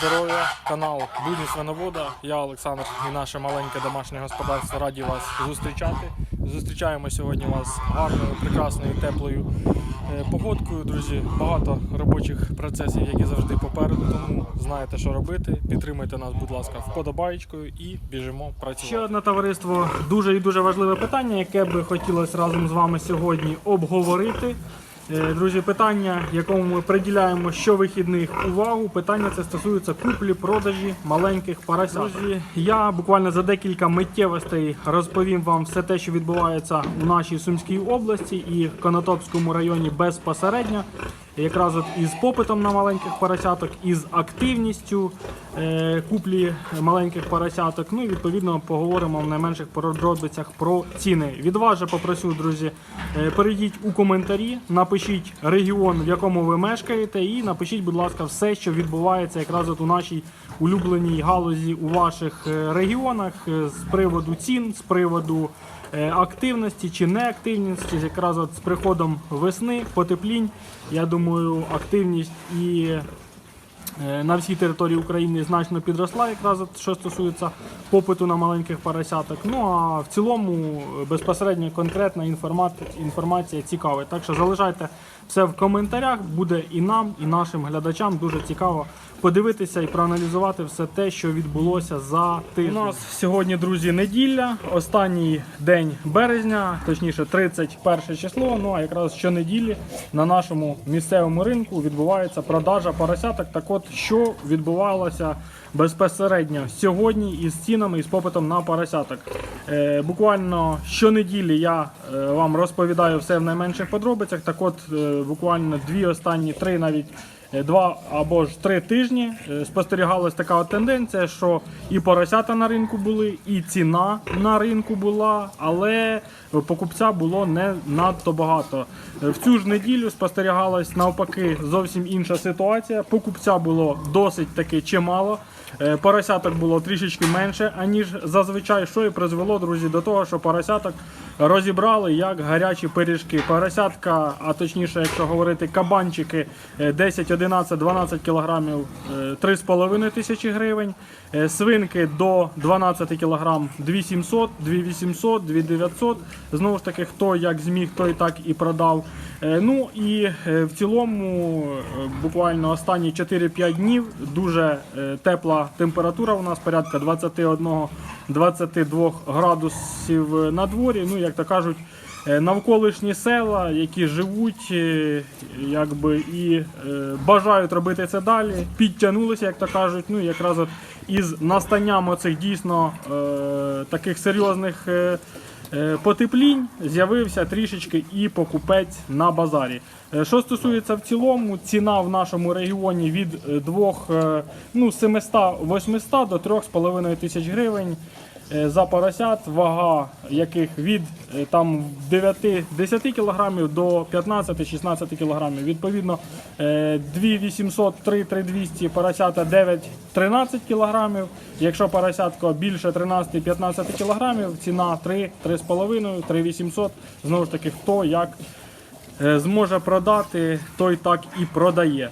здоров'я, канал Будні Свиновода. Я Олександр і наше маленьке домашнє господарство раді вас зустрічати. Зустрічаємо сьогодні вас гарною, прекрасною, теплою е, погодкою. Друзі, багато робочих процесів, які завжди попереду. Тому знаєте, що робити. Підтримуйте нас, будь ласка, вподобаєчкою і біжимо працювати. Ще одне товариство дуже і дуже важливе питання, яке би хотілося разом з вами сьогодні обговорити. Е, Друзі, питання, якому ми приділяємо щовихідних увагу. Питання це стосується куплі-продажі маленьких поросят. Друзі, я буквально за декілька миттєвостей розповім вам все те, що відбувається у нашій Сумській області і Конотопському районі безпосередньо. Якраз от із попитом на маленьких поросяток, із активністю е, куплі маленьких поросяток. Ну і відповідно поговоримо в найменших подробицях про ціни. Від вас попросю, друзі, е, перейдіть у коментарі, напишіть регіон, в якому ви мешкаєте, і напишіть, будь ласка, все, що відбувається якраз от у нашій улюбленій галузі у ваших е, регіонах е, з приводу цін, з приводу активності чи неактивності, якраз от з приходом весни, потеплінь. Я думаю, активність і е, на всій території України значно підросла, якраз що стосується попиту на маленьких поросяток. Ну а в цілому е, безпосередньо конкретна інформація цікава. Так що залишайте все в коментарях. Буде і нам, і нашим глядачам дуже цікаво подивитися і проаналізувати все те, що відбулося за тиждень. У нас сьогодні, друзі, неділя, останній день березня, точніше 31 число. Ну а якраз щонеділі на нашому місцевому ринку відбувається продажа поросяток. Так от, що відбувалося безпосередньо сьогодні із цінами і з попитом на поросяток. Е, буквально щонеділі я е, вам розповідаю все в найменших подробицях. Так от, е, буквально дві останні три навіть. Два або ж три тижні спостерігалась така тенденція, що і поросята на ринку були, і ціна на ринку була, але покупця було не надто багато. В цю ж неділю спостерігалась навпаки зовсім інша ситуація. Покупця було досить таки чимало. Е, Поросяток було трішечки менше, аніж зазвичай, що і призвело, друзі, до того, що поросяток розібрали як гарячі пиріжки. Поросятка, а точніше, якщо говорити, кабанчики е, 10, 11, 12 кілограмів е, 3,5 тисячі гривень. Е, Свинки до 12 кілограм 2700, 2800, 2900. Знову ж таки, хто як зміг, той так і продав. Е, Ну і е, в цілому е, буквально останні 4-5 днів дуже е, тепла температура у нас порядка 21-22 градусів на дворі. Ну, як то кажуть, е, навколишні села, які живуть е, якби, і е, бажають робити це далі, підтягнулися, як то кажуть. Ну, якраз от із настанням оцих дійсно таких серйозних. Е, потеплінь з'явився трішечки і покупець на базарі. Е, Що стосується в цілому, ціна в нашому регіоні від е, двох, е, ну, 700-800 до 3,5 тисяч гривень за поросят, вага яких від е, там 9-10 кг до 15-16 кг. Відповідно, е, 2800, 3 3200 поросята 9-13 кг. Якщо поросятко більше 13-15 кг, ціна 3, 3,5, 3800. Знову ж таки, хто як е, зможе продати, той так і продає.